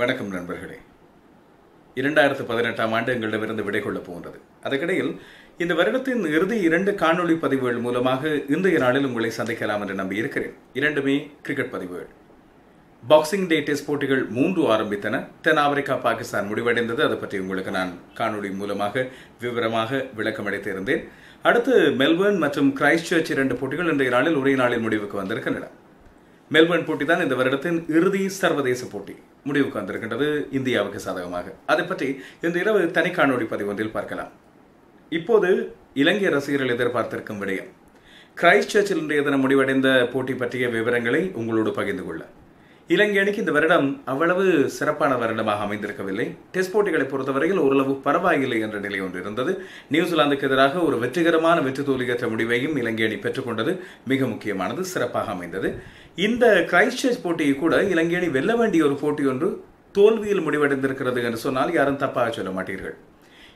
வணக்கம் நண்பர்களே. இரண்டாயிரத்து பதினெட்டாம் ஆண்டு எங்களிடமிருந்து விடை கொள்ளப் போகின்றது. அதற்கிடையில் இந்த வருடத்தின் இறுதி இரண்டு காணொளி பதிவுகள் மூலமாக இன்றைய நாளில் உங்களை சந்திக்கலாம் என்று நம்பி இருக்கிறேன் இரண்டுமே கிரிக்கெட் பதிவுகள். பாக்ஸிங் டே டெஸ்ட் போட்டிகள் மூன்று ஆரம்பித்தன. தென் ஆப்பிரிக்கா பாகிஸ்தான் முடிவடைந்தது. அதை பற்றி உங்களுக்கு நான் காணொளி மூலமாக விவரமாக விளக்கம் இருந்தேன் அடுத்து மெல்பர்ன் மற்றும் கிரைஸ்ட் சர்ச் இரண்டு போட்டிகள் இன்றைய நாளில் ஒரே நாளில் முடிவுக்கு வந்திருக்கின்றன. மெல்பர்ன் போட்டி தான் இந்த வருடத்தின் இறுதி சர்வதேச போட்டி. முடிவுக்கு வந்திருக்கின்றது இந்தியாவுக்கு சாதகமாக. அதை பற்றி இந்த இரவு தனி காணொலி பதிவு ஒன்றில் பார்க்கலாம். இப்போது இலங்கை ரசிகர்கள் எதிர்பார்த்திருக்கும் விடயம். கிரைஸ்ட் சர்ச்சில் இன்றைய தினம் முடிவடைந்த போட்டி பற்றிய விவரங்களை உங்களோடு பகிர்ந்து கொள்ள. இலங்கை அணிக்கு இந்த வருடம் அவ்வளவு சிறப்பான வருடமாக அமைந்திருக்கவில்லை. டெஸ்ட் போட்டிகளை பொறுத்தவரையில் ஓரளவு பரவாயில்லை என்ற நிலை ஒன்று இருந்தது. நியூசிலாந்துக்கு எதிராக ஒரு வெற்றிகரமான வெற்றி தோல்வியற்ற முடிவையும் இலங்கை அணி பெற்றுக்கொண்டது மிக முக்கியமானது சிறப்பாக அமைந்தது. இந்த கிரைஸ்ட் சர்ச் போட்டியை கூட இலங்கை அணி வெல்ல வேண்டிய ஒரு போட்டி ஒன்று தோல்வியில் முடிவடைந்திருக்கிறது என்று சொன்னால் யாரும் தப்பாக சொல்ல மாட்டீர்கள்.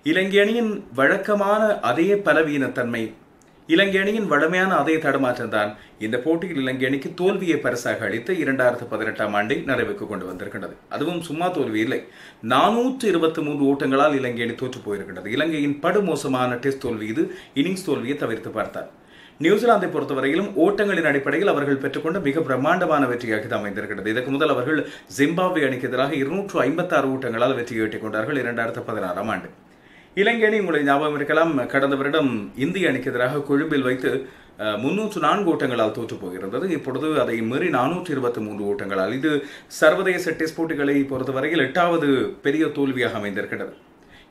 இலங்கை அணியின் வழக்கமான அதே பலவீனத்தன்மை இலங்கை அணியின் வடமையான அதே தடுமாற்றம் தான் இந்த போட்டியில் இலங்கை அணிக்கு தோல்வியை பரிசாக அளித்து இரண்டாயிரத்து பதினெட்டாம் ஆண்டை நிறைவுக்கு கொண்டு வந்திருக்கின்றது. அதுவும் சும்மா தோல்வி இல்லை. நானூற்று இருபத்தி மூன்று ஓட்டங்களால் இலங்கை அணி தோற்று போயிருக்கின்றது. இலங்கையின் படுமோசமான டெஸ்ட் தோல்வி இது. இன்னிங்ஸ் தோல்வியை தவிர்த்து பார்த்தார் நியூசிலாந்தை பொறுத்தவரையிலும் ஓட்டங்களின் அடிப்படையில் அவர்கள் பெற்றுக்கொண்ட மிக பிரம்மாண்டமான வெற்றியாக இது அமைந்திருக்கிறது இதற்கு முதல் அவர்கள் ஜிம்பாப்வே அணிக்கு எதிராக இருநூற்று ஐம்பத்தாறு ஓட்டங்களால் வெற்றியை ஈட்டிக் கொண்டார்கள் இரண்டாயிரத்து பதினாறாம் ஆண்டு. இலங்கை அணி உங்களுக்கு ஞாபகம் இருக்கலாம். கடந்த வருடம் இந்திய அணிக்கு எதிராக கொழும்பில் வைத்து முன்னூற்று நான்கு ஓட்டங்களால் தோற்று போயிருந்தது. இப்பொழுது அதை மீறி நானூற்றி இருபத்தி மூன்று ஓட்டங்களால். இது சர்வதேச டெஸ்ட் போட்டிகளை பொறுத்தவரையில் எட்டாவது பெரிய தோல்வியாக அமைந்திருக்கிறது.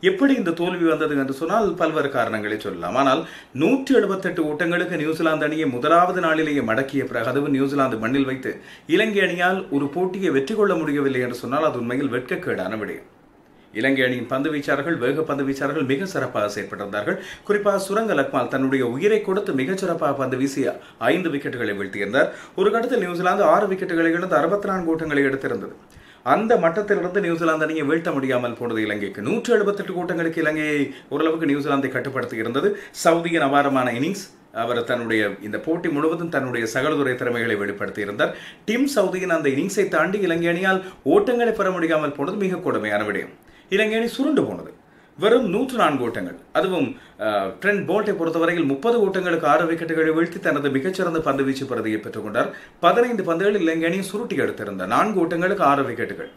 எப்படி இந்த தோல்வி வந்தது என்று சொன்னால் பல்வேறு காரணங்களை சொல்லலாம். ஆனால் நூற்றி எழுபத்தெட்டு ஓட்டங்களுக்கு நியூசிலாந்து அணியை முதலாவது நாளிலேயே மடக்கிய பிறகு அதுவும் நியூசிலாந்து மண்ணில் வைத்து இலங்கை அணியால் ஒரு போட்டியை வெற்றி கொள்ள முடியவில்லை என்று சொன்னால் அது உண்மையில் வெட்கக்கேடான விடயம். இலங்கை அணியின் பந்து வீச்சாளர்கள் வேக பந்து வீச்சாளர்கள் மிக சிறப்பாக செயற்பட்டிருந்தார்கள். குறிப்பாக சுரங்க லக்மால் தன்னுடைய உயிரை கொடுத்து மிகச் சிறப்பாக பந்து வீசிய ஐந்து விக்கெட்டுகளை வீழ்த்தியிருந்தார். ஒரு கட்டத்தில் நியூசிலாந்து ஆறு விக்கெட்டுகளை இழந்து அறுபத்தி நான்கு ஓட்டங்களை எடுத்திருந்தது. அந்த மட்டத்திலிருந்து நியூசிலாந்து அணியை வீழ்த்த முடியாமல் போனது இலங்கைக்கு. நூற்று எழுபத்தெட்டு கூட்டங்களுக்கு இலங்கையை ஓரளவுக்கு நியூசிலாந்தை கட்டுப்படுத்தி இருந்தது. சவுதியின் அபாரமான இன்னிங்ஸ் அவர் தன்னுடைய இந்த போட்டி முழுவதும் தன்னுடைய சகலதுறை திறமைகளை வெளிப்படுத்தி இருந்தார். டிம் சவுதியின் அந்த இன்னிங்ஸை தாண்டி இலங்கை அணியால் ஓட்டங்களை பெற முடியாமல் போனது மிக கொடுமையான விடயம். இலங்கை அணி சுருண்டு போனது. வெறும் நூற்று நான்கு ஓட்டங்கள். அதுவும் ட்ரெண்ட் போல்ட்டை பொறுத்தவரையில் முப்பது ஓட்டங்களுக்கு ஆறு விக்கெட்டுகளை வீழ்த்தி தனது மிகச்சிறந்த பந்து வீச்சு பிரதியை பெற்றுக்கொண்டார். பதினைந்து பந்துகள் இலங்கை அணியை சுருட்டி எடுத்திருந்தார் நான்கு ஓட்டங்களுக்கு ஆறு விக்கெட்டுகள்.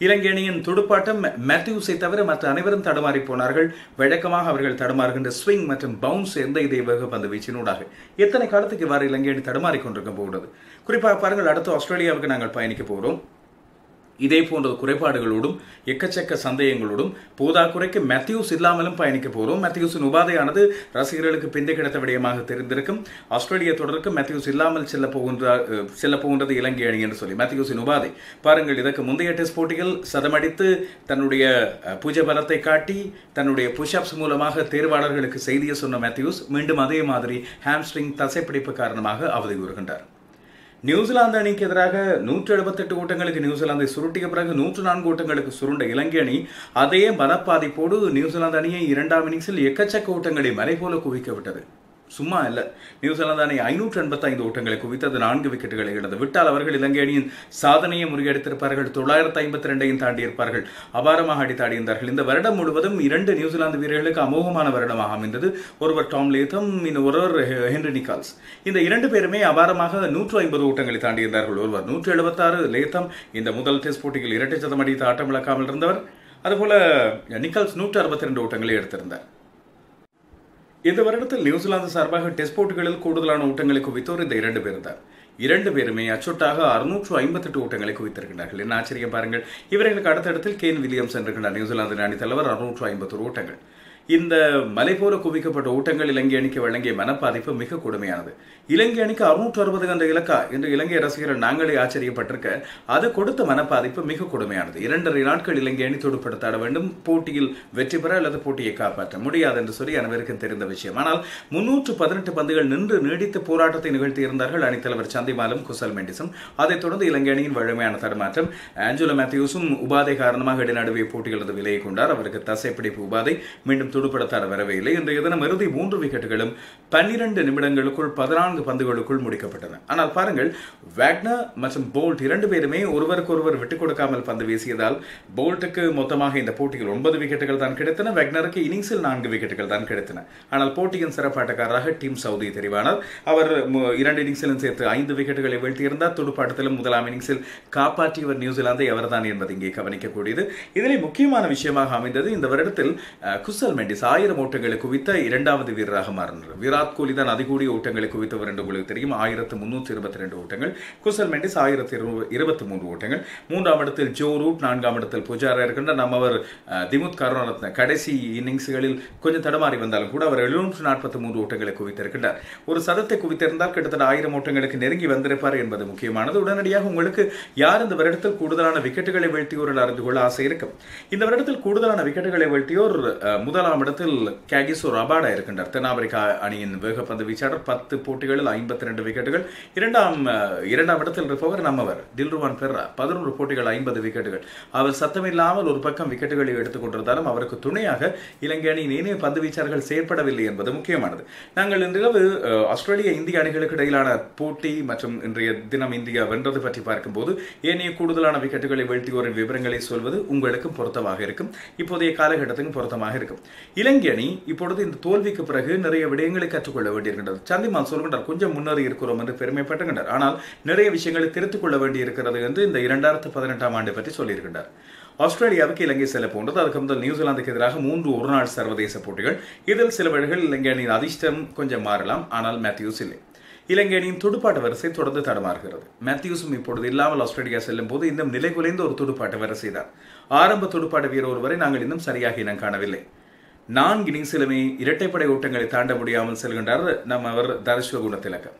இலங்கை அணியின் துடுப்பாட்டம் மேத்யூஸை தவிர மற்ற அனைவரும் தடுமாறி போனார்கள். வழக்கமாக அவர்கள் தடுமாறுகின்ற ஸ்விங் மற்றும் பவுன்ஸ் எந்த இதை வேக பந்து வீச்சினூடாக எத்தனை காலத்துக்கு இவ்வாறு இலங்கை அணி தடுமாறி கொண்டிருக்க போகிறது குறிப்பாக பாருங்கள் அடுத்து ஆஸ்திரேலியாவுக்கு நாங்கள் பயணிக்க போகிறோம். இதே போன்ற குறைபாடுகளோடும் எக்கச்சக்க சந்தேகங்களோடும் போதாக்குறைக்கு மேத்யூஸ் இல்லாமலும் பயணிக்க போகிறோம் மேத்யூஸின் உபாதையானது ரசிகர்களுக்கு பிந்தை கிடைத்த விடயமாக தெரிந்திருக்கும். ஆஸ்திரேலிய தொடருக்கு மேத்யூஸ் இல்லாமல் செல்ல போகின்ற செல்ல போகின்றது இலங்கை அணி என்று சொல்லி மேத்யூஸின் உபாதை. பாருங்கள் இதற்கு முந்தைய டெஸ்ட் போட்டிகள் சதமடித்து தன்னுடைய பூஜை பலத்தை காட்டி தன்னுடைய புஷ்அப்ஸ் மூலமாக தேர்வாளர்களுக்கு செய்தியை சொன்ன மேத்யூஸ் மீண்டும் அதே மாதிரி ஹாம்ஸ்ட்ரிங் தசைப்பிடிப்பு காரணமாக அவதி கூறுகின்றார் நியூசிலாந்து அணிக்கு எதிராக நூற்று எழுபத்தெட்டு ஓட்டங்களுக்கு நியூசிலாந்தை சுருட்டிய பிறகு நூற்று நான்கு ஓட்டங்களுக்கு சுருண்ட இலங்கை அணி அதே மனப்பாதிப்போடு நியூசிலாந்து அணியை இரண்டாம் இன்னிங்ஸில் எக்கச்சக்க ஓட்டங்களை மலை போல குவிக்க விட்டது. சும்மா இல்லை நியூசிலாந்து அணி ஐநூற்று எண்பத்தைந்து ஓட்டங்களை குவித்தது நான்கு விக்கெட்டுகளை இழந்து விட்டால் அவர்கள் இலங்கை அணியின் சாதனையை முறியடித்திருப்பார்கள். தொள்ளாயிரத்து ஐம்பத்தி ரெண்டையும் தாண்டியிருப்பார்கள். அபாரமாக அடித்தாடியிருந்தார்கள் இந்த வருடம் முழுவதும் இரண்டு நியூசிலாந்து வீரர்களுக்கு அமோகமான வருடமாக அமைந்தது. ஒருவர் டாம் லேத்தம் இன்னும் ஒருவர் ஹென்ரி நிக்கால்ஸ். இந்த இரண்டு பேருமே அபாரமாக நூற்று ஐம்பது ஓட்டங்களை தாண்டியிருந்தார்கள். ஒருவர் நூற்று எழுபத்தாறு லேத்தம் இந்த முதல் டெஸ்ட் போட்டியில் இரட்டை சதம் அடித்து ஆட்டம் இழக்காமல் இருந்தவர். அதுபோல நிக்கால்ஸ் நூற்று அறுபத்தி ரெண்டு ஓட்டங்களை எடுத்திருந்தார். இந்த வருடத்தில் நியூசிலாந்து சார்பாக டெஸ்ட் போட்டிகளில் கூடுதலான ஓட்டங்களை குவித்தோர் இந்த இரண்டு பேர் தான் இரண்டு பேருமே அச்சொட்டாக அறுநூற்று ஐம்பத்தெட்டு ஓட்டங்களை குவித்திருக்கிறார்கள் என்ன ஆச்சரியம் பாருங்கள். இவர்களுக்கு அடுத்தடத்தில் கேன் வில்லியம்ஸ் இருக்கின்றார் நியூசிலாந்து அணி தலைவர் அறுநூற்று ஐம்பத்தொரு ஓட்டங்கள். இந்த மலை போல குவிக்கப்பட்ட ஊட்டங்கள் இலங்கை அணிக்கு வழங்கிய மனப்பாதிப்பு மிக கொடுமையானது. இலங்கை அணிக்கு அறுநூற்று அறுபது என்ற இலக்கா என்று இலங்கை ரசிகர்கள் நாங்களே ஆச்சரியப்பட்டிருக்க அது கொடுத்த மனப்பாதிப்பு மிக கொடுமையானது. இரண்டரை நாட்கள் இலங்கை அணி துடுப்படுத்தாட வேண்டும் போட்டியில் வெற்றி பெற அல்லது போட்டியை காப்பாற்ற முடியாது என்று சொல்லி அனைவருக்கும் தெரிந்த விஷயம். ஆனால் முன்னூற்று பதினெட்டு பந்துகள் நின்று நீடித்த போராட்டத்தை நிகழ்த்தியிருந்தார்கள் அணித்தலைவர் சந்திமாலும் குசல் மெண்டிஸும். அதைத் தொடர்ந்து இலங்கை அணியின் வலிமையான தடுமாற்றம் ஆஞ்சலோ மேத்யூஸும் உபாதை காரணமாக இடைநடுவே போட்டிகளது விலையை கொண்டார். அவருக்கு தசைப்பிடிப்பு உபாதை மீண்டும் துடுப்படுத்தாட வரவில்லை இன்றைய தினம் இறுதி மூன்று விக்கெட்டுகளும் பன்னிரண்டு நிமிடங்களுக்குள் பதினான்கு பந்துகளுக்குள் முடிக்கப்பட்டன. ஆனால் பாருங்கள் வேக்னர் மற்றும் போல்ட் இரண்டு பேருமே ஒருவருக்கொருவர் விட்டுக் கொடுக்காமல் பந்து வீசியதால் போல்ட்டுக்கு மொத்தமாக இந்த போட்டியில் ஒன்பது விக்கெட்டுகள் தான் கிடைத்தன. வேக்னருக்கு இன்னிங்ஸில் நான்கு விக்கெட்டுகள் தான் கிடைத்தன. ஆனால் போட்டியின் சிறப்பாட்டக்காரராக டீம் சவுதி தெரிவானார். அவர் இரண்டு இன்னிங்ஸிலும் சேர்த்து ஐந்து விக்கெட்டுகளை வீழ்த்தியிருந்தார். துடுப்பாட்டத்திலும் முதலாம் இன்னிங்ஸில் காப்பாற்றியவர் நியூசிலாந்தை அவர்தான் என்பது இங்கே கவனிக்கக்கூடியது. இதிலே முக்கியமான விஷயமாக அமைந்தது இந்த வருடத்தில் குசல் மெண்டிஸ் ஆயிரம் ஓட்டங்களை குவித்த இரண்டாவது வீரராக மாறினார். விராட் கோலி தான் அதிகூடிய ஓட்டங்களை குவித்தவர் என்று உங்களுக்கு தெரியும். ஆயிரத்து முன்னூற்றி இருபத்தி ரெண்டு ஓட்டங்கள். குசல் மெண்டிஸ் ஆயிரத்தி இருபத்தி மூன்று ஓட்டங்கள். மூன்றாம் இடத்தில் ஜோ ரூட் நான்காம் இடத்தில் புஜாரா இருக்கின்ற நம்மவர் திமுத் கருணாரத்ன கடைசி இன்னிங்ஸ்களில் கொஞ்சம் தடமாறி வந்தாலும் கூட அவர் எழுநூற்று நாற்பத்தி மூன்று ஓட்டங்களை குவித்திருக்கின்றார். ஒரு சதத்தை குவித்திருந்தால் கிட்டத்தட்ட ஆயிரம் ஓட்டங்களுக்கு நெருங்கி வந்திருப்பார் என்பது முக்கியமானது. உடனடியாக உங்களுக்கு யார் இந்த வருடத்தில் கூடுதலான விக்கெட்டுகளை வீழ்த்தியோர் அறிந்து கொள்ள ஆசை இருக்கும். இந்த வருடத்தில் கூடுதலான விக்கெட்டுகளை வீழ்த்தியோர் முதலாம் முதலாம் இடத்தில் கேகிசோ ரபாடா இருக்கின்றார். தென்னாப்பிரிக்கா அணியின் வேகப்பந்து வீச்சாளர். பத்து போட்டிகளில் ஐம்பத்தி ரெண்டு விக்கெட்டுகள். இரண்டாம் இரண்டாம் இடத்தில் இருப்பவர் நம்மவர் தில்ருவான் பெர்ரா. பதினோரு போட்டிகள் ஐம்பது விக்கெட்டுகள். அவர் சத்தமில்லாமல் ஒரு பக்கம் விக்கெட்டுகளை எடுத்துக் கொண்டிருந்தாலும் அவருக்கு துணையாக இலங்கை அணியின் ஏனைய பந்து வீச்சாளர்கள் செயற்படவில்லை என்பது முக்கியமானது. நாங்கள் இன்றிரவு ஆஸ்திரேலிய இந்திய அணிகளுக்கு இடையிலான போட்டி மற்றும் இன்றைய தினம் இந்தியா வென்றது பற்றி பார்க்கும்போது ஏனைய கூடுதலான விக்கெட்டுகளை வீழ்த்தியோரின் விவரங்களை சொல்வது உங்களுக்கும் பொருத்தமாக இருக்கும். இப்போதைய காலகட்டத்துக்கும் பொருத்தமாக இருக்கும். இலங்கை அணி இப்பொழுது இந்த தோல்விக்கு பிறகு நிறைய விடயங்களை கற்றுக்கொள்ள வேண்டியிருக்கின்றது. சந்திமான் சொல்கின்றார் கொஞ்சம் முன்னேறி இருக்கிறோம் என்று பெருமைப்பட்டுகின்றார் ஆனால் நிறைய விஷயங்களை திருத்திக் கொள்ள வேண்டியிருக்கிறது என்று இந்த இரண்டாயிரத்து பதினெட்டாம் ஆண்டு பற்றி சொல்லியிருக்கின்றார். ஆஸ்திரேலியாவுக்கு இலங்கை செல்ல போன்றது. அதுக்கு முதல் நியூசிலாந்துக்கு எதிராக மூன்று ஒருநாள் சர்வதேச போட்டிகள். இதில் சில வழிகள் இலங்கை அணியின் அதிர்ஷ்டம் கொஞ்சம் மாறலாம். ஆனால் மேத்யூஸ் இல்லை. இலங்கை அணியின் துடுப்பாட்ட வரிசை தொடர்ந்து தடமாறுகிறது. மேத்யூஸும் இப்பொழுது இல்லாமல் ஆஸ்திரேலியா செல்லும் போது இன்னும் நிலை குலைந்த ஒரு துடுப்பாட்ட வரிசை தான். ஆரம்ப துடுப்பாட்ட வீரர் ஒருவரை நாங்கள் இன்னும் சரியாக இனம் காணவில்லை. நான்கு இன்னிங்ஸிலுமே இரட்டைப்படை ஓட்டங்களை தாண்ட முடியாமல் செல்கின்றார் நம்ம அவர் தரிசுவ குணத்திலக்கம்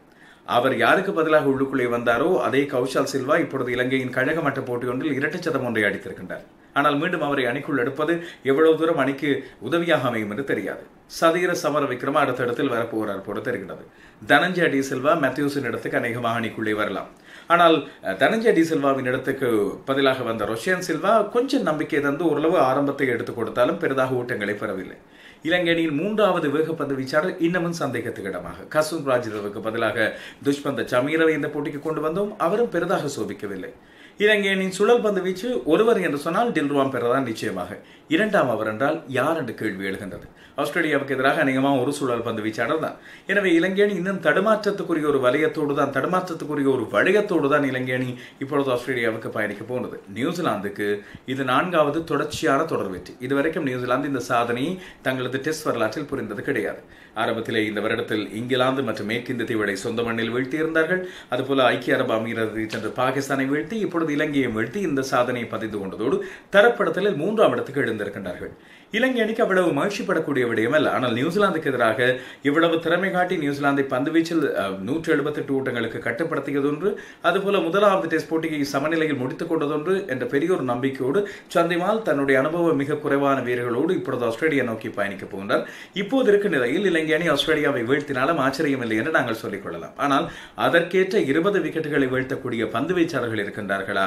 அவர் யாருக்கு பதிலாக உள்ளுக்குள்ளே வந்தாரோ அதே கௌஷால் சில்வா இப்பொழுது இலங்கையின் கழக மட்ட போட்டி ஒன்றில் இரட்டை சதம் ஒன்றை அடித்திருக்கின்றார். ஆனால் மீண்டும் அவரை அணிக்குள் எடுப்பது எவ்வளவு தூரம் அணிக்கு உதவியாக அமையும் என்று தெரியாது. சதீர சமர விக்ரமா அடுத்த இடத்தில் வரப்போகிறார் போல தெரிகிறது தனஞ்சய டி சில்வா மேத்யூஸின் இடத்துக்கு அநேகமாக அணிக்குள்ளே வரலாம். ஆனால் தனஞ்சய டி சில்வாவின் இடத்துக்கு பதிலாக வந்த ரொஷியன் சில்வா கொஞ்சம் நம்பிக்கை தந்து ஓரளவு ஆரம்பத்தை எடுத்துக் கொடுத்தாலும் பெரிதாக ஓட்டங்களை பெறவில்லை. இலங்கை அணியின் மூன்றாவது வேகப்பந்து வீச்சாளர் இன்னமும் சந்தேகத்துக்கு இடமாக. கசூம் ராஜிரவுக்கு பதிலாக துஷ்பந்த சமீரவை இந்த போட்டிக்கு கொண்டு வந்தோம். அவரும் பெரிதாக சோபிக்கவில்லை. இலங்கை சுழல் பந்து வீச்சு ஒருவர் என்று சொன்னால் டில்ருவாம் பெறதான் நிச்சயமாக. இரண்டாம் அவர் என்றால் யார் என்று கேள்வி எழுகின்றது. ஆஸ்திரேலியாவுக்கு எதிராக அநேகமாக ஒரு சுழல் பந்து வீச்சாளர் தான் எனவே இலங்கை அணி இன்னும் தடுமாற்றத்துக்குரிய ஒரு வலயத்தோடு தான் தடுமாற்றத்துக்குரிய ஒரு வளையத்தோடு தான் இலங்கை அணி இப்பொழுது ஆஸ்திரேலியாவுக்கு பயணிக்க போனது நியூசிலாந்துக்கு இது நான்காவது தொடர்ச்சியான தொடர் வெற்றி இதுவரைக்கும் நியூசிலாந்து இந்த சாதனையை தங்களது டெஸ்ட் வரலாற்றில் புரிந்தது கிடையாது. ஆரம்பத்திலே இந்த வருடத்தில் இங்கிலாந்து மற்றும் மேற்கிந்திய தீவுகளை சொந்த மண்ணில் வீழ்த்தியிருந்தார்கள். அதுபோல ஐக்கிய அரபு அமீரத்தை சென்று பாகிஸ்தானை வீழ்த்தி இப்பொழுது இலங்கையை வீழ்த்தி இந்த சாதனையை பதிந்து கொண்டதோடு தரப்படத்தில் மூன்றாம் இடத்துக்கு எழுந்திருக்கின்றார்கள். இலங்கை அணிக்கு அவ்வளவு மகிழ்ச்சிப்படக்கூடிய விடயம் அல்ல ஆனால் நியூசிலாந்துக்கு எதிராக இவ்வளவு திறமை காட்டி நியூசிலாந்தை பந்துவீச்சில் நூற்றி எழுபத்தெட்டு ஓட்டங்களுக்கு கட்டுப்படுத்தியதொன்று அதுபோல முதலாவது டெஸ்ட் போட்டியை சமநிலையில் முடித்துக் கொண்டதொன்று என்ற பெரிய ஒரு நம்பிக்கையோடு சந்திமால் தன்னுடைய அனுபவம் மிக குறைவான வீரர்களோடு இப்பொழுது ஆஸ்திரேலியா நோக்கி பயணிக்கப் போகின்றார். இப்போது இருக்கும் நிலையில் இலங்கை அணி ஆஸ்திரேலியாவை வீழ்த்தினாலும் ஆச்சரியம் இல்லை என்று நாங்கள் சொல்லிக்கொள்ளலாம் ஆனால் அதற்கேற்ற இருபது விக்கெட்டுகளை வீழ்த்தக்கூடிய பந்து வீச்சாளர்கள் இருக்கின்றார்களா?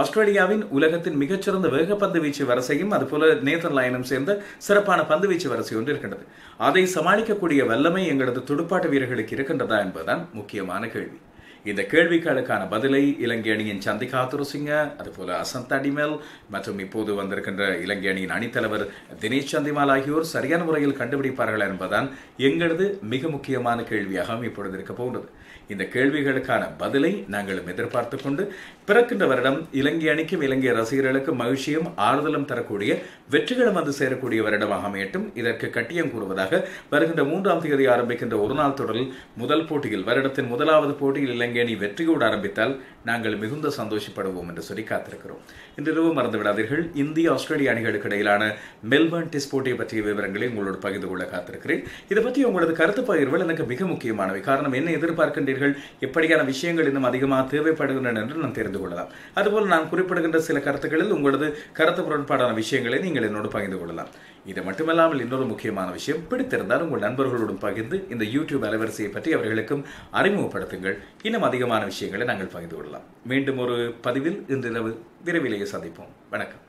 ஆஸ்திரேலியாவின் உலகத்தின் மிகச்சிறந்த வேகப்பந்து வீச்சு வரிசையும் அதுபோல நேதர் லயனும் சேர்ந்து சிறப்பான பந்து வீச்சு வரிசை ஒன்று இருக்கின்றது. அதை சமாளிக்கக்கூடிய வல்லமை எங்களது துடுப்பாட்ட வீரர்களுக்கு இருக்கின்றதா என்பதுதான் முக்கியமான கேள்வி. இந்த கேள்விகளுக்கான பதிலை இலங்கை அணியின் சந்திகா துருசிங்க அதுபோல அசந்த் அடிமல் மற்றும் இப்போது வந்திருக்கின்ற இலங்கை அணியின் அணித்தலைவர் தினேஷ் சந்திமால் ஆகியோர் சரியான முறையில் கண்டுபிடிப்பார்கள் என்பதுதான் எங்களது மிக முக்கியமான கேள்வியாகவும் இப்பொழுது இருக்க போன்றது இந்த கேள்விகளுக்கான பதிலை நாங்களும் எதிர்பார்த்து கொண்டு பிறக்கின்ற வருடம் இலங்கை அணிக்கும் இலங்கை ரசிகர்களுக்கும் மகிழ்ச்சியும் ஆறுதலும் தரக்கூடிய வெற்றிகளும் வந்து சேரக்கூடிய வருடமாக அமையட்டும். இதற்கு கட்டியம் கூறுவதாக வருகின்ற மூன்றாம் தேதி ஆரம்பிக்கின்ற ஒரு நாள் தொடரில் முதல் போட்டியில் வருடத்தின் முதலாவது போட்டியில் இலங்கை அணி வெற்றியோடு ஆரம்பித்தால் நாங்கள் மிகுந்த சந்தோஷப்படுவோம் என்று சொல்லி காத்திருக்கிறோம். இன்றிரவு மறந்துவிடாதீர்கள். இந்திய ஆஸ்திரேலிய அணிகளுக்கு இடையிலான மெல்பர்ன் டெஸ்ட் போட்டியை பற்றிய விவரங்களை உங்களோடு பகிர்ந்து கொள்ள காத்திருக்கிறேன். இதை பற்றி உங்களது கருத்து பகிர்வுகள் எனக்கு மிக முக்கியமானவை. காரணம் என்ன எதிர்பார்க்கின்றீர்கள்? எப்படியான விஷயங்கள் இன்னும் அதிகமாக தேவைப்படுகின்றன என்று நான் தெரிந்து கொள்ளலாம். அதுபோல் நான் குறிப்பிடுகின்ற சில கருத்துக்களில் உங்களது கருத்து முரண்பாடான விஷயங்களை நீங்கள் என்னோடு பகிர்ந்து கொள்ளலாம். இது மட்டுமல்லாமல் இன்னொரு முக்கியமான விஷயம் பிடித்திருந்தால் உங்கள் நண்பர்களோடும் பகிர்ந்து இந்த யூடியூப் அலைவரிசையை பற்றி அவர்களுக்கும் அறிமுகப்படுத்துங்கள். இன்னும் இன்னும் அதிகமான விஷயங்களை நாங்கள் பகிர்ந்து கொள்ளலாம். மீண்டும் ஒரு பதிவில் இன்றிரவு விரைவிலேயே சந்திப்போம். வணக்கம்.